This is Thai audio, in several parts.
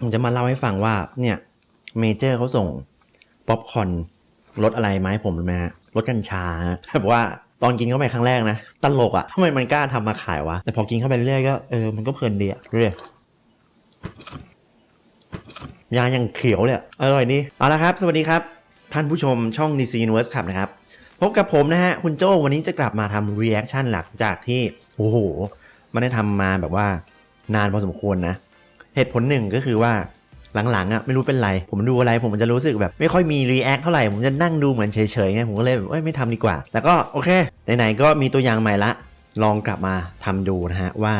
ผมจะมาเล่าให้ฟังว่าเนี่ยเมเจอร์เขาส่งป๊อปคอนรสอะไรมให้ผมรู้ไหมฮะรสกัญชาแบบว่าตอนกินเข้าไปครั้งแรกนะตลกอะ่ะทำไมมันกล้าทำมาขายวะ แต่พอกินเข้าไปเรื่อยก็เออมันก็เพลินดีอะเรื่อยยางยังเขียวเลยอร่อยดีเอาละครับ สวัสดีครับ ท่านผู้ชมช่อง DC Universe ครับนะครับ พบกับผมนะฮะ คุณโจ้วันนี้จะกลับมาทำ reaction หลังจากที่ โอ้โหไม่ได้ทำมาแบบว่านานพอสมควรนะ เหตุผลหนึ่งก็คือว่าหลังๆอะไม่รู้เป็นไร ผมดูอะไรผมจะรู้สึกแบบไม่ค่อยมีรีแอคเท่าไหร่ ผมจะนั่งดูเหมือนเฉยๆไงผมก็เลยแบบไม่ทำดีกว่า แต่ก็โอเคไหนๆก็มีตัวอย่างใหม่ละ ลองกลับมาทำดูนะฮะว่า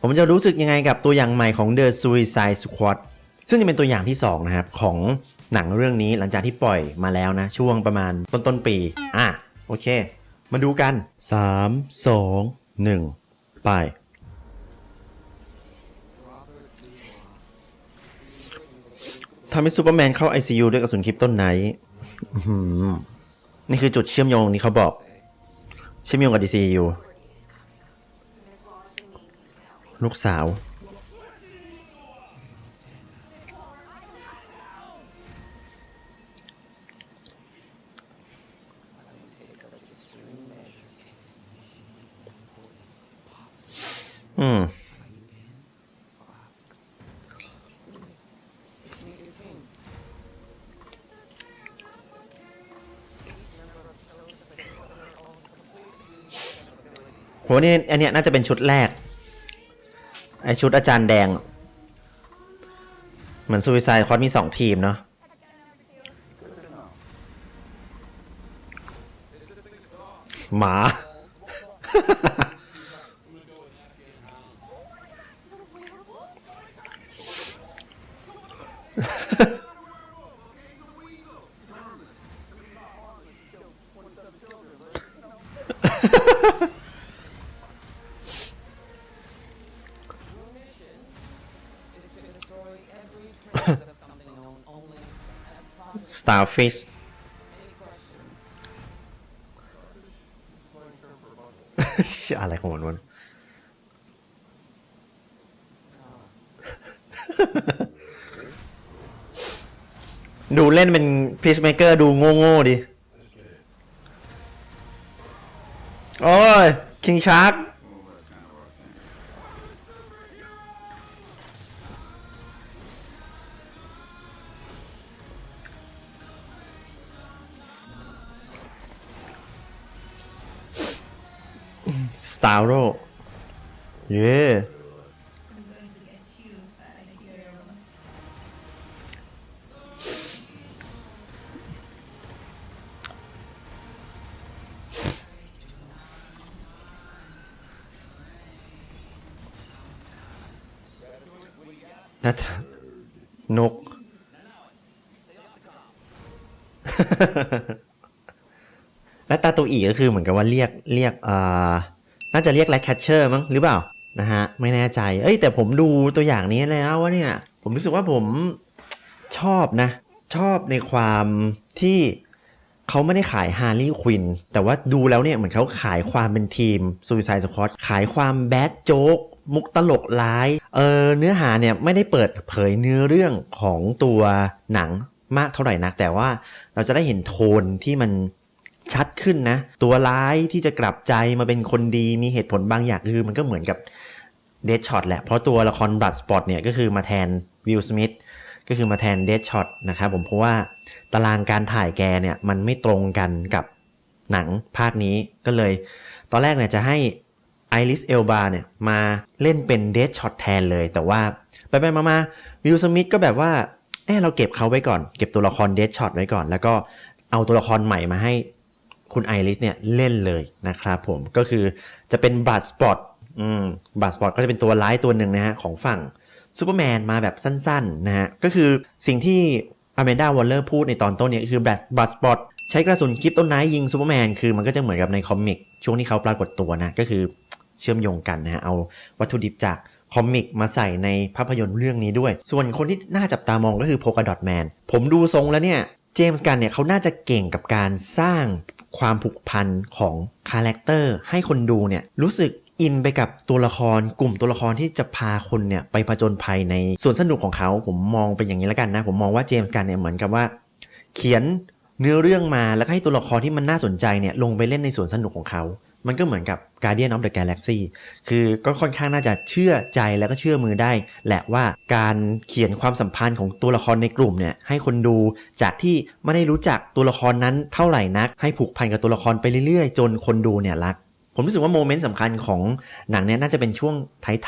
ผมจะรู้สึกยังไงกับตัวอย่างใหม่ของ The Suicide Squad ซึ่งจะเป็นตัวอย่างที่2นะครับของหนังเรื่องนี้หลังจากที่ปล่อยมาแล้วนะ ช่วงประมาณต้นต้นๆปี อะโอเค มาดูกัน 3 2 1 ไป ทำให้ซูเปอร์แมนเข้า ICU ด้วยกระสุนคริปต้นไนท์อื้อหือนี่คือจุดเชื่อมโยงที่เขาบอก เชื่อมโยงกับ DCU ลูกสาว อืม โหนี่อันเนี้ยน่าจะเป็นชุดแรก ไอชุดอาจารย์แดง เหมือนซูวิไซคอสมีสองทีมเนาะหมา Starfish อะไรของมันวะดูเล่นเป็นพีชเมเกอร์ดูโง่ๆดิ โอ้ย คิงชาร์ก สตาร์โรเย้นะนก และตาตัวอีก็คือเหมือนกับว่าเรียกเรียกอ่า น่าจะเรียกแรดแคชเชอร์มั้งหรือเปล่านะฮะไม่แน่ใจ เอ้ยแต่ผมดูตัวอย่างนี้แล้วว่าเนี่ย ผมรู้สึกว่าผมชอบนะ ชอบในความที่เขาไม่ได้ขายฮาร์ลีย์ควินแต่ว่าดูแล้วเนี่ยเหมือนเขาขายความเป็นทีมซูซายสควอตขายความแบดโจ๊กมุกตลกร้ายเออเนื้อหาเนี่ยไม่ได้เปิดเผยเนื้อเรื่องของตัวหนังมากเท่าไหร่นัก แต่ว่าเราจะได้เห็นโทนที่มัน ชัดขึ้นนะ ตัวร้ายที่จะกลับใจมาเป็นคนดีมีเหตุผลบางอย่างคือมันก็เหมือนกับเด d ช็อตแหละ เพราะตัวละครบัตสปอตเนี่ยก็คือมาแทนวิลสมิธก็คือมาแทนเด d ช็อตนะครับผมเพราะว่าตารางการถ่ายแกเนี่ยมันไม่ตรงกันกับหนังภาคนี้ก็เลย ตอนแรกเนี่ยจะให้ไอริสเอลบาเนี่ยมาเล่นเป็นเด d ช็อตแทนเลย แต่ว่าไปไปมามาวิลสมิธก็แบบว่าเออเราเก็บเขาไว้ก่อน เก็บตัวละครเด d ช็อตไว้ก่อน แล้วก็เอาตัวละครใหม่มาให้ คุณไอริสเนี่ยเล่นเลยนะครับผมก็คือจะเป็นบัตสปอตอืมบัตสปอตก็จะเป็นตัวร้ายตัวหนึ่งนะฮะของฝั่งซูเปอร์แมนมาแบบสั้นๆนะฮะก็คือสิ่งที่อ m มนดาวอลเลอร์พูดในตอนต้นเนี่ยคือบัตบัตสปอตใช้กระสุนคริปต้นไนท์ยิงซูเปอร์แมนคือมันก็จะเหมือนกับในคอมิกช่วงที่เขาปรากฏตัวนะก็คือเชื่อมโยงกันนะฮะเอาวัตถุดิบจากคอมิกมาใส่ในภาพยนตร์เรื่องนี้ด้วย ส่วนคนที่น่าจับตามองก็คือโพกาดอทแมนผมดูทรงแล้วเนี่ย เจมส์กันเนี่ยเขาน่าจะเก่งกับการสร้าง ความผูกพันของคาแรคเตอร์ให้คนดูเนี่ยรู้สึกอินไปกับตัวละครกลุ่มตัวละครที่จะพาคนเนี่ยไปผจญภัยในส่วนสนุกของเขา ผมมองเป็นอย่างนี้แล้วกันนะ ผมมองว่าเจมส์กันเนี่ยเหมือนกับว่า เขียนเนื้อเรื่องมาแล้วก็ให้ตัวละครที่มันน่าสนใจเนี่ยลงไปเล่นในสวนสนุกของเขา มันก็เหมือนกับ Guardian of the Galaxy คือก็ค่อนข้างน่าจะเชื่อใจแล้วก็เชื่อมือได้ แหละว่าการเขียนความสัมพันธ์ของตัวละครในกลุ่มเนี่ยให้คนดูจากที่ไม่ได้รู้จักตัวละครนั้นเท่าไหร่นัก ให้ผูกพันกับตัวละครไปเรื่อยๆ จนคนดูเนี่ยรักผมรู้สึกว่าโมเมนต์สำคัญของหนังเนี่ยน่าจะเป็นช่วง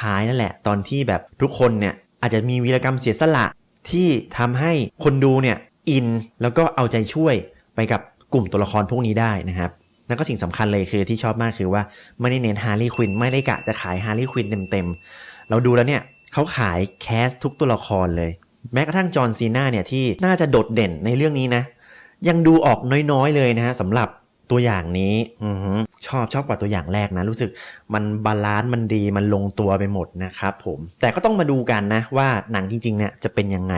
ท้ายๆนั่นแหละ ตอนที่แบบทุกคนเนี่ยอาจจะมีวีรกรรมเสียสละที่ทำให้คนดูเนี่ยอินแล้วก็เอาใจช่วยไปกับกลุ่มตัวละครพวกนี้ได้นะครับ แล้วก็สิ่งสำคัญเลยคือที่ชอบมากคือว่าไม่ได้เน้นฮาร์ลีควินไม่ได้กะจะขายฮาร์ลีควินเต็มๆ เราดูแล้วเนี่ยเขาขายแคสทุกตัวละครเลย แม้กระทั่งจอห์นซีนาเนี่ยที่น่าจะโดดเด่นในเรื่องนี้นะ ยังดูออกน้อยๆเลยนะฮะสำหรับตัวอย่างนี้อชอบชอบกว่าตัวอย่างแรกนะ รู้สึกมันบาลานซ์มันดีมันลงตัวไปหมดนะครับผมแต่ก็ต้องมาดูกันนะว่าหนังจริงๆเนี่ยจะเป็นยังไง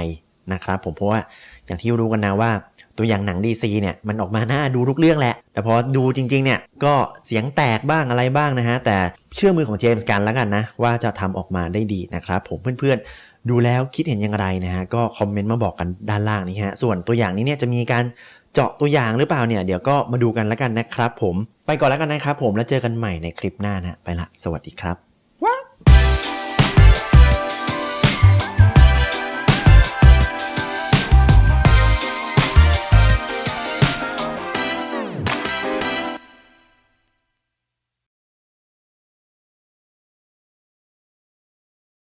นะครับผมเพราะว่าอย่างที่รู้กันนะว่า ตัวอย่างหนัง DC เนี่ยมันออกมาหน่าดูทุกเรื่องแหละ แต่พอดูจริงๆเนี่ยก็เสียงแตกบ้างอะไรบ้างนะฮะ แต่เชื่อมือของเจมส์กันแล้วกันนะ ว่าจะทำออกมาได้ดีนะครับ ผมเพื่อนๆ ดูแล้วคิดเห็นอย่างไรนะฮะ ก็คอมเมนต์มาบอกกันด้านล่างนี่ฮะ ส่วนตัวอย่างนี้เนี่ยจะมีการเจาะตัวอย่างหรือเปล่าเนี่ยเดี๋ยวก็มาดูกันแล้วกันนะครับผมไปก่อนแล้วกันนะครับผมแล้วเจอกันใหม่ในคลิปหน้านะไปละ สวัสดีครับ